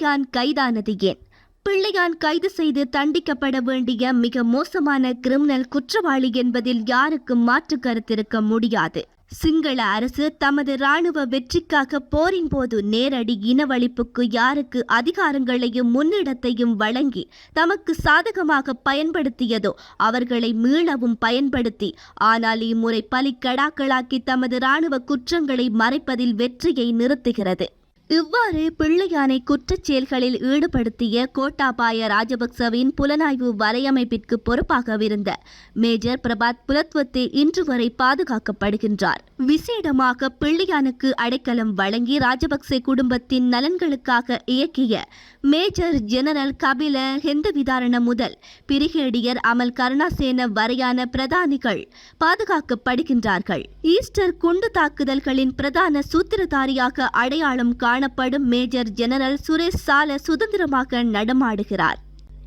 பிள்ளையான் கைதானது ஏன்? பிள்ளையான் கைது செய்து தண்டிக்கப்பட வேண்டிய மிக மோசமான கிரிமினல் குற்றவாளி என்பதில் யாருக்கும் மாற்று கருத்திருக்க முடியாது. சிங்கள அரசு தமது ராணுவ வெற்றிக்காக போரின் போது நேரடி இனவழிப்புக்கு யாருக்கு அதிகாரங்களையும் முன்னிடத்தையும் வழங்கி தமக்கு சாதகமாக பயன்படுத்தியதோ அவர்களை மீளவும் பயன்படுத்தி ஆனால் இம்முறை பலிக்கடாக்களாக்கி தமது ராணுவ குற்றங்களை மறைப்பதில் வெற்றியை நிறுத்துகிறது. இவ்வாறு பிள்ளையானை குற்றச் செயல்களில் ஈடுபடுத்திய கோட்டாபாய ராஜபக்சவின் புலனாய்வு வலையமைப்பிற்கு பொறுப்பாகவிருந்த மேஜர் பிரபாத் புலத்வத்தை இன்று வரை பாதுகாக்கப்படுகின்றார். விசேடமாக பிள்ளையானுக்கு அடைக்கலம் வழங்கி ராஜபக்சே குடும்பத்தின் நலன்களுக்காக இயக்கிய மேஜர் ஜெனரல் கபில ஹெந்தவிதாரண முதல் பிரிகேடியர் அமல் கருணாசேன வரையான பிரதானிகள் பாதுகாக்கப்படுகின்றார்கள். ஈஸ்டர் குண்டு தாக்குதல்களின் பிரதான சூத்திரதாரியாக அடையாளம் காணப்படும் மேஜர் ஜெனரல் சுரேஷ் சால சுதந்திரமாக நடமாடுகிறார்.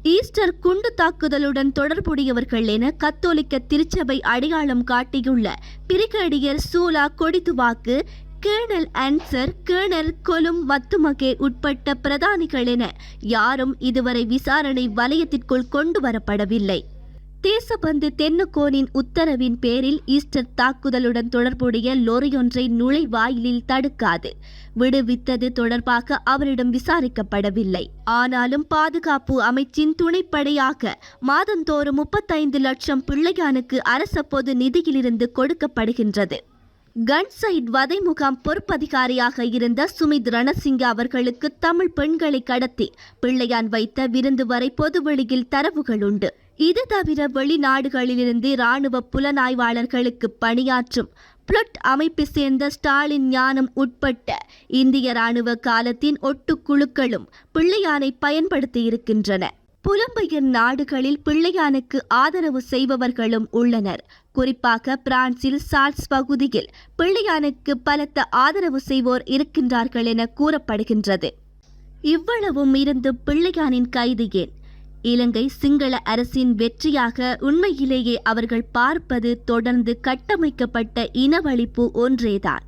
ஈஸ்டர் குண்டு தாக்குதலுடன் தொடர்புடையவர்கள் என கத்தோலிக்க திருச்சபை அடையாளம் காட்டியுள்ள brigadier Chula Kodituwakku colonel Ansar colonel Kolum Wathumage உட்பட்ட பிரதானிகள் என யாரும் இதுவரை விசாரணை வலயத்திற்குள் கொண்டு வரப்படவில்லை தேசபந்து தென்னுகோனின் உத்தரவின் பேரில் ஈஸ்டர் தாக்குதலுடன் தொடர்புடைய லொரியொன்றை நுழைவாயிலில் தடுக்காது. விடுவித்தது தொடர்பாக அவரிடம் விசாரிக்கப்படவில்லை. ஆனாலும் பாதுகாப்பு அமைச்சின் துணைப்படையாக மாதந்தோறும் முப்பத்தைந்து லட்சம் பிள்ளையானுக்கு அரச பொது நிதியிலிருந்து கொடுக்கப்படுகின்றது. கன்சைட் வதை முகாம் பொறுப்பதிகாரியாக இருந்த சுமித் ரணசிங்க அவர்களுக்கு தமிழ் பெண்களை கடத்தி பிள்ளையான் வைத்த விருந்து வரை பொதுவெளியில் தரவுகள் உண்டு. இது தவிர வெளிநாடுகளிலிருந்து இராணுவ புலனாய்வாளர்களுக்கு பணியாற்றும் புளட் அமைப்பை சேர்ந்த ஸ்டாலின் ஞானம் உட்பட்ட இந்திய இராணுவ காலத்தின் ஒட்டுக்குழுக்களும் பிள்ளையானை பயன்படுத்தி இருக்கின்றன. புலம்பெயர் நாடுகளில் பிள்ளையானுக்கு ஆதரவு செய்பவர்களும் உள்ளனர். குறிப்பாக பிரான்சில் சால்ஸ் பகுதியில் பிள்ளையானுக்கு பலத்த ஆதரவு செய்வோர் இருக்கின்றார்கள் என கூறப்படுகின்றது. இவ்வளவும் இருந்து பிள்ளையானின் கைது ஏன்? இலங்கை சிங்கள அரசின் வெற்றியாக உண்மையிலேயே அவர்கள் பார்ப்பது தொடர்ந்து கட்டமைக்கப்பட்ட இனவழிப்பு ஒன்றேதான்.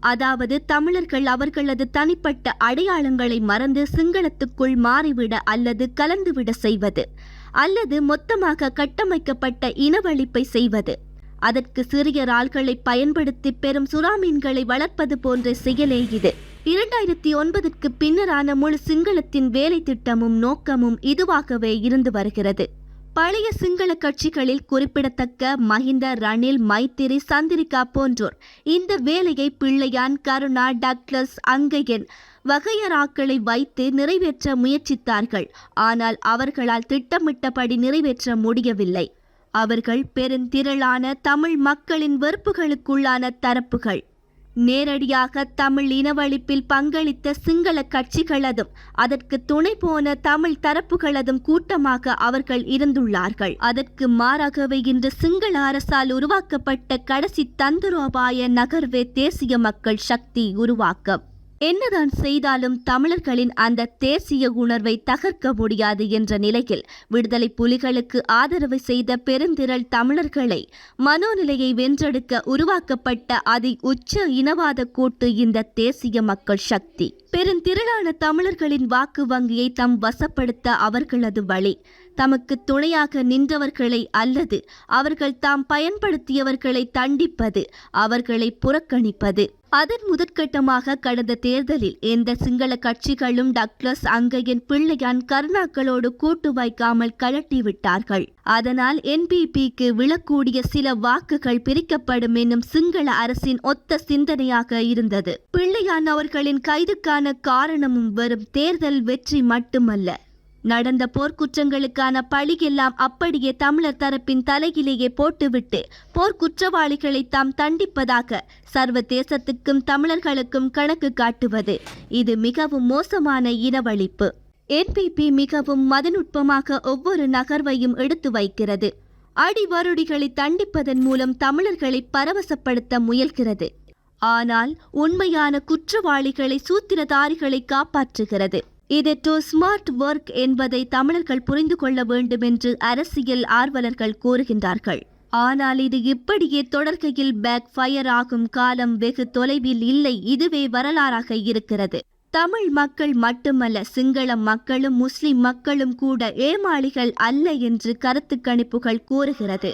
அதாவது தமிழர்கள் அவர்களது தனிப்பட்ட அடையாளங்களை மறந்து சிங்களத்துக்குள் மாறிவிட அல்லது கலந்துவிட செய்வது அல்லது மொத்தமாக கட்டமைக்கப்பட்ட இனவழிப்பை செய்வது. அதற்கு சிறிய ஆள்களை பயன்படுத்தி பெரும் சுறாமீன்களை வளர்ப்பது போன்ற செயலே இது. இரண்டாயிரத்தி ஒன்பதுக்கு பின்னரான முழு சிங்களத்தின் வேலை திட்டமும் நோக்கமும் இதுவாகவே இருந்து வருகிறது. பழைய சிங்கள கட்சிகளில் குறிப்பிடத்தக்க மஹிந்த ரணில் மைத்திரி சந்திரிகா போன்றோர் இந்த வேலையை பிள்ளையான் கருணா டக்ளஸ் அங்கையன் வகையராக்களை வைத்து நிறைவேற்ற முயற்சித்தார்கள். ஆனால் அவர்களால் திட்டமிட்டபடி நிறைவேற்ற முடியவில்லை. அவர்கள் பெருந்திரளான தமிழ் மக்களின் வெறுப்புகளுக்குள்ளான தரப்புகள். நேரடியாக தமிழ் இனவழிப்பில் பங்களித்த சிங்கள கட்சிகளதும் அதற்கு துணை போன தமிழ் தரப்புகளதும் கூட்டமாக அவர்கள் இருந்துள்ளார்கள். அதற்கு மாறாகவே இன்று சிங்கள அரசால் உருவாக்கப்பட்ட கடைசி தந்திரோபாய நகர்வே தேசிய மக்கள் சக்தி உருவாக்கம். என்னதான் செய்தாலும் தமிழர்களின் அந்த தேசிய உணர்வை தகர்க்க முடியாது என்ற நிலையில் விடுதலை புலிகளுக்கு ஆதரவு செய்த பெருந்திரள் தமிழர்களை மனோநிலையை வென்றெடுக்க உருவாக்கப்பட்ட அதி உச்ச இனவாத கூட்டு இந்த தேசிய மக்கள் சக்தி. பெருந்திரளான தமிழர்களின் வாக்கு வங்கியை தம் வசப்படுத்த அவர்களது வழி. தமக்கு துணையாக நின்றவர்களை அல்லது அவர்கள் தாம் பயன்படுத்தியவர்களை தண்டிப்பது அவர்களை புறக்கணிப்பது. அதன் முதற்கட்டமாக கடந்த தேர்தலில் எந்த சிங்கள கட்சிகளும் டக்ளஸ் அங்கையின் பிள்ளையான் கருணாக்களோடு கூட்டு வைக்காமல் கழட்டிவிட்டார்கள். அதனால் என்பிபிக்கு விழக்கூடிய சில வாக்குகள் பிரிக்கப்படும் என்னும் சிங்கள அரசின் ஒத்த சிந்தனையாக இருந்தது. பிள்ளையான் அவர்களின் கைதுக்கான காரணமும் வரும் தேர்தல் வெற்றி மட்டுமல்ல. நடந்த போர்க்குற்றங்களுக்கான பழியெல்லாம் அப்படியே தமிழர் தரப்பின் தலையிலேயே போட்டுவிட்டு போர்க்குற்றவாளிகளை தாம் தண்டிப்பதாக சர்வதேசத்துக்கும் தமிழர்களுக்கும் கணக்கு காட்டுவது. இது மிகவும் மோசமான இனவழிப்பு. என்பிபி மிகவும் மதநுட்பமாக ஒவ்வொரு நகர்வையும் எடுத்து வைக்கிறது. அடிவருடிகளை தண்டிப்பதன் மூலம் தமிழர்களை பரவசப்படுத்த முயல்கிறது. ஆனால் உண்மையான குற்றவாளிகளை சூத்திரதாரிகளை காப்பாற்றுகிறது. இது டு ஸ்மார்ட் ஒர்க் என்பதை தமிழர்கள் புரிந்து கொள்ள வேண்டும் என்று அரசியல் ஆர்வலர்கள் கூறுகின்றார்கள். ஆனால் இது இப்படியே தொடர்கையில் பேக் ஃபயர் ஆகும் காலம் வெகு தொலைவில் இல்லை இதுவே வரலாறாக இருக்கிறது. தமிழ் மக்கள் மட்டுமல்ல சிங்கள மக்களும் முஸ்லிம் மக்களும் கூட ஏமாளிகள் அல்ல என்று கருத்து கணிப்புகள் கூறுகிறது.